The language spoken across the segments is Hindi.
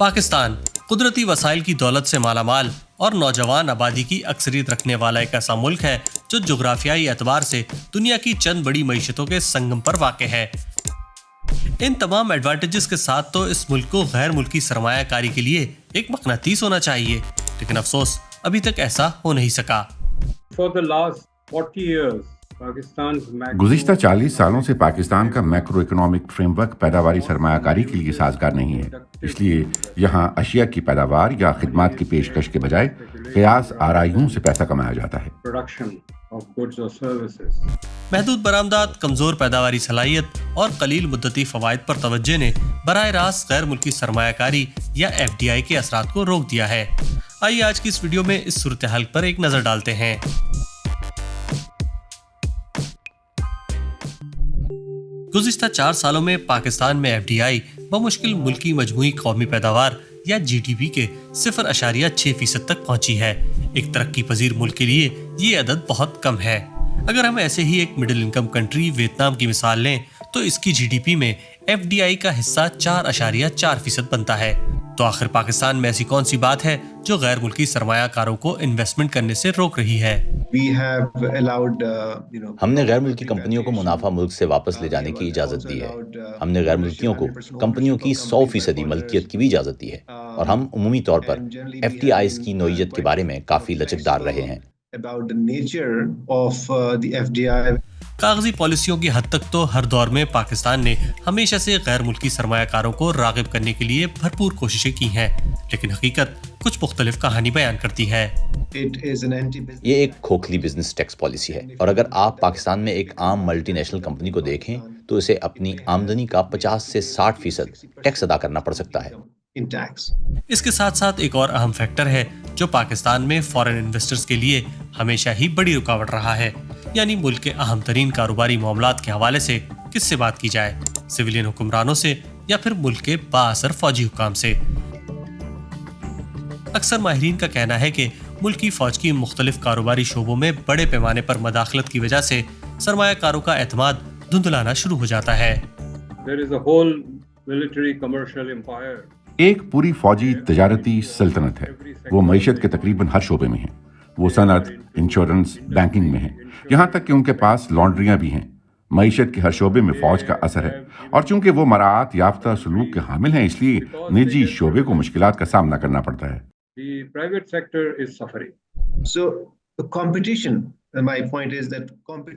पाकिस्तान कुदरती वसाइल की दौलत से मालामाल और नौजवान आबादी की अक्सरियत रखने वाला एक ऐसा मुल्क है जो जोग्राफियाई एतबार से दुनिया की चंद बड़ी मीशतों के संगम पर वाक़ है। इन तमाम एडवांटेजेस के साथ तो इस मुल्क को गैर मुल्की सरमाकारी के लिए एक मकनातीस होना चाहिए लेकिन अफसोस अभी तक ऐसा हो नहीं सका। For the last 40 years, गुजशत 40 सालों से पाकिस्तान का मैक्रो इकोनॉमिक फ्रेमवर्क पैदावारी सरमायाकारी के लिए साजगार नहीं है। इसलिए यहाँ अशिया की पैदावार या खिदमात की पेशकश के बजाय कयास आराइयों से पैसा कमाया जाता है. महदूद बरामदात कमज़ोर पैदावारी सलाहियत और कलील मुद्दती फवायद पर तवज्जो ने बरह रास्त गैर मुल्की सरमायाकारी या एफ़ डी आई के असरात को रोक दिया है। आइए आज की इस वीडियो में इस सूरत हाल पर एक नज़र डालते हैं। गुजशत चार सालों में पाकिस्तान में एफ़ डी आई बमुश्किल मुल्की मजमू कौमी पैदावार, या जी डी पी के सिफर अशारिया छह फ़ीसद तक पहुँची है। एक तरक्की पजीर मुल्क के लिए ये अदद बहुत कम है। अगर हम ऐसे ही एक मिडिल इनकम कंट्री वियतनाम की मिसाल लें तो इसकी जी डी पी में एफ़ डी आई का हिस्सा चार अशारिया चार फ़ीसद बनता है। तो आखिर पाकिस्तान में ऐसी कौन सी बात है जो गैर मुल्की सरमायाकारों को इन्वेस्टमेंट करने से रोक रही है? Allowed uh, you know हमने गैर मुल्की कंपनियों को मुनाफा मुल्क से वापस ले जाने की इजाज़त दी है। हमने गैर मुल्कियों को कंपनियों की सौ फ़ीसदी मलकियत की भी इजाज़त दी है। और हम उमूमी तौर पर एफ़ टी आई की नोयत के बारे में काफ़ी लचकदार रहे हैं। कागज़ी पॉलिसियों की हद तक तो हर दौर में पाकिस्तान ने हमेशा से गैर मुल्की सरमायाकारों को रागिब करने के लिए भरपूर कोशिशें की हैं लेकिन हकीकत कुछ मुख्तलिफ़ कहानी बयान करती है। ये एक खोखली बिज़नेस टैक्स पॉलिसी है और अगर आप पाकिस्तान में एक आम मल्टीनेशनल कंपनी को देखें तो इसे अपनी आमदनी का 50 से 60 फ़ीसद टैक्स अदा करना पड़ सकता है। इसके साथ साथ एक और अहम फैक्टर है जो पाकिस्तान में फॉरेन इन्वेस्टर्स के लिए हमेशा ही बड़ी रुकावट रहा है। यानी मुल्क के अहम तरीन कारोबारी मामला के हवाले से किससे बात की जाए? सिविलियन हुक्मरानों से या फिर मुल्क के बासर फौजी हुकाम से? अक्सर माहरीन का कहना है कि मुल्क की फौज की मुख्तलिफ़ कारोबारी शोबों में बड़े पैमाने पर मदाखलत की वजह से सरमायाकारों का एतमाद धुंधलाना शुरू हो जाता है. एक पूरी फौजी तजारती सल्तनत है। वो मीशत के तकरीबन हर शोबे में है। वो सनत इंश्योरेंस बैंकिंग में है। यहाँ तक कि उनके पास लॉन्ड्रियाँ भी हैं। मीशत के हर शोबे में फौज का असर है। और चूँकि वो मरात याफ्ता सलूक के हामिल हैं इसलिए निजी शोबे को मुश्किल का सामना करना पड़ता है.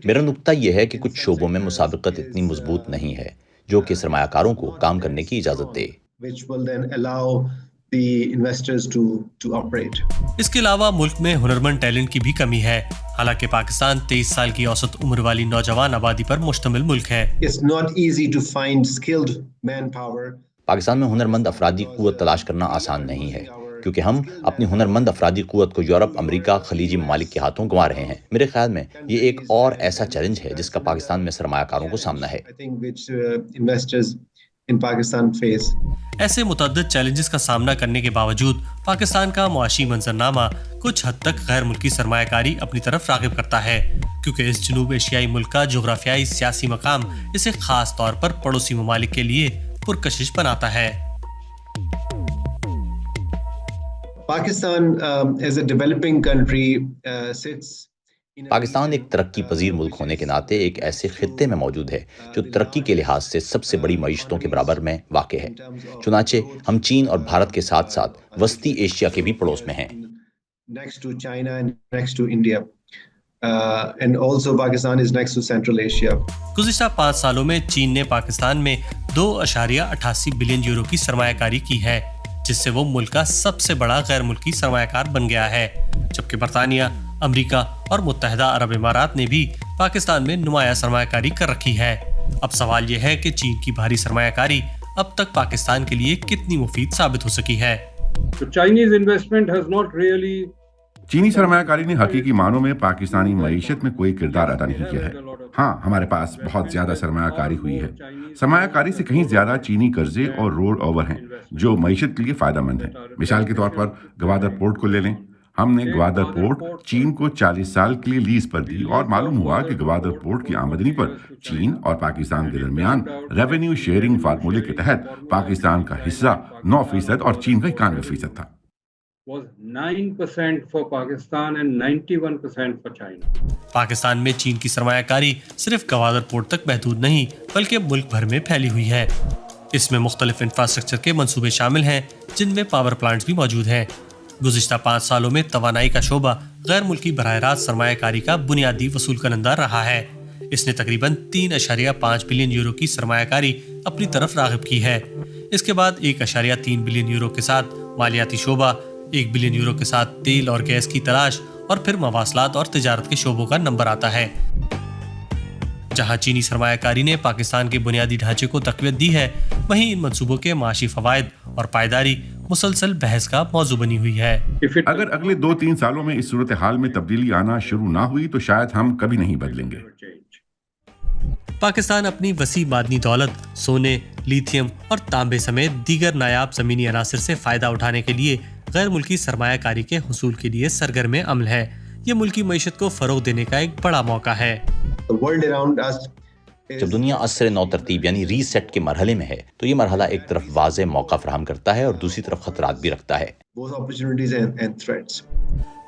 मेरा नुक्ता यह है कि कुछ शोबों में मुसाबकत इतनी मज़बूत नहीं है जो कि सरमायाकारों को काम करने की इजाज़त दे। Which will then allow the investors to to operate. इसके अलावा मुल्क में हुनरमंद टैलेंट की भी कमी है हालाँकि पाकिस्तान 23 साल की औसत उम्र वाली नौजवान आबादी पर मुश्तमिल मुल्क है It's not easy to find skilled manpower. Pakistan में हुनरमंद अफरादी कुत तलाश करना आसान नहीं है क्योंकि हम अपनी हुनरमंद अफरादी कुत को यूरोप अमेरिका खलीजी ममालिक के हाथों गंवा रहे हैं मेरे ख्याल में ये एक और ऐसा चैलेंज है जिसका पाकिस्तान में सरमायाकारों को सामना है In Pakistan face. ऐसे मुतद चैलेंजेस का सामना करने के बावजूद पाकिस्तान का मुआशी मंजरनामा कुछ हद तक गैर मुल्की सरमाकारी अपनी तरफ़ रागिब करता है क्योंकि इस जनूब एशियाई मुल्क का जोग्राफियाई सियासी मकाम इसे खास तौर पर पड़ोसी ममालिक के लिए पुरकशिश बनाता है Pakistan, um, as a developing country, uh, sits. Pakistan एक तरक्की पजीर मुल्क होने के नाते एक ऐसे खत्ते में मौजूद है जो तरक्की के लिहाज से सबसे बड़ी मीशतों के बराबर में वाक़ है चुनाचे हम चीन और भारत के साथ साथ वस्ती एशिया के भी पड़ोस में हैं next to China and next to India. Uh, and also Pakistan is next to Central Asia. गुजशत पाँच सालों में चीन ने पाकिस्तान में दो अशारिया अठासी बिलियन यूरो की सरमाकारी की है जिससे वो मुल्क का सबसे बड़ा गैर मुल्की सरमायाकार बन गया है जबकि बरतानिया अमेरिका और मुत्तहदा अरब इमारात ने भी पाकिस्तान में नुमाया सरमाकारी कर रखी है। अब सवाल यह है कि चीन की भारी सरमायाकारी अब तक पाकिस्तान के लिए कितनी मुफीद साबित हो सकी है? Chinese investment has not चीनी सरमाकारी ने हकीकी मानों में पाकिस्तानी मीशत में कोई किरदार अदा नहीं किया है। हाँ हमारे पास बहुत ज़्यादा सरमाकारी हुई है। सरमायाकारी से कहीं ज़्यादा चीनी कर्जे और रोल ओवर हैं जो मीशत के लिए फ़ायदा मंद है। मिसाल के तौर पर गवादर पोर्ट को ले लें। हमने ग्वादर पोर्ट चीन को 40 साल के लिए लीज पर दी और मालूम हुआ कि ग्वादर पोर्ट की आमदनी पर चीन और पाकिस्तान के दरमियान रेवेन्यू शेयरिंग फार्मूले के तहत पाकिस्तान का हिस्सा नौ फ़ीसद और चीन का इक्यानवे फ़ीसद था। Was 9% for Pakistan and 91% for China. Pakistan में चीन की सरमाकारी सिर्फ़ गवादर पोर्ट तक महदूद नहीं बल्कि मुल्क भर में फैली हुई है। इसमें मुख्तलिफ़ इंफ्रास्ट्रक्चर के मंसूबे शामिल हैं जिनमें पावर प्लांट्स भी मौजूद हैं। गुजशत पाँच सालों में तवानाई का शोबा गैर मुल्की बरह रास्त सरमाकारी का बुनियादी वसूल करंदा रहा है। इसने तकरीबन तीन अशारिया पाँच बिलियन यूरो की सरमायाकारी अपनी तरफ़ रागब की है। इसके बाद एक अशारिया तीन बिलियन यूरो के साथ मालियाती शोबा एक बिलियन यूरो के साथ तेल और गैस की तलाश और फिर मवासलात और तजारत के शोबों का नंबर आता है। जहाँ चीनी सरमाकारी ने पाकिस्तान के बुनियादी ढांचे को तकवीत दी है, वहीं इन मनसूबों के माशी फवायद और पायदारी मुसलसल बहस का मौजू बनी हुई है। अगर अगले दो तीन सालों में इस सूरत हाल में तब्दीली आना शुरू ना हुई तो शायद हम कभी नहीं बदलेंगे। पाकिस्तान अपनी वसी मादनी दौलत सोने लिथियम और तांबे समेत दीगर नायाब जमीनी अनासर से फ़ायदा उठाने के लिए गैर मुल्की सरमाकारी के हसूल के लिए सरगर्म अमल है। ये मुल्की मीशत को फरोग देने का एक बड़ा मौका है। जब दुनिया असर नौ तरतीब यानी रीसेट के मरहले में है तो ये मरहला एक तरफ़ वाज मौका फराहम करता है और दूसरी तरफ़ खतरात भी रखता है.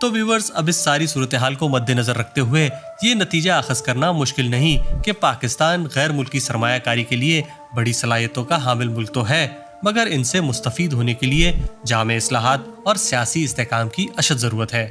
तो व्यूवर्स अब इस सारी सूरत हाल को मद्देनजर रखते हुए ये नतीजा अखज करना मुश्किल नहीं कि पाकिस्तान गैर मुल्की सरमाकारी के लिए बड़ी सलाहियतों का हामिल मुल्क तो है मगर इनसे मुस्तफ़ होने के लिए जाम असलाहत और सियासी इसकाम की अशद ज़रूरत है।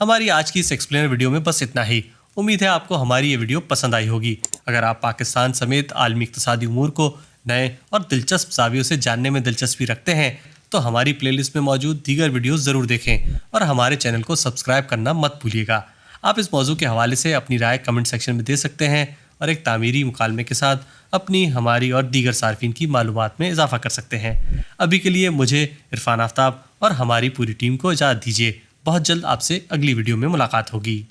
हमारी आज की इस एक्सप्लेनर वीडियो में बस इतना ही। उम्मीद है आपको हमारी ये वीडियो पसंद आई होगी। अगर आप पाकिस्तान समेत आलमी इकतसादी उमूर को नए और दिलचस्प जावियों से जानने में दिलचस्पी रखते हैं तो हमारी प्लेलिस्ट में मौजूद दीगर वीडियोस ज़रूर देखें और हमारे चैनल को सब्सक्राइब करना मत भूलिएगा। आप इस मौजू के हवाले से अपनी राय कमेंट सेक्शन में दे सकते हैं और एक तामीरी मुकालमे के साथ अपनी, हमारी और दीगर सार्फिन की मालूमात में इजाफा कर सकते हैं। अभी के लिए मुझे इरफान आफ्ताब और हमारी पूरी टीम को इजाज़त दीजिए। बहुत जल्द आपसे अगली वीडियो में मुलाकात होगी।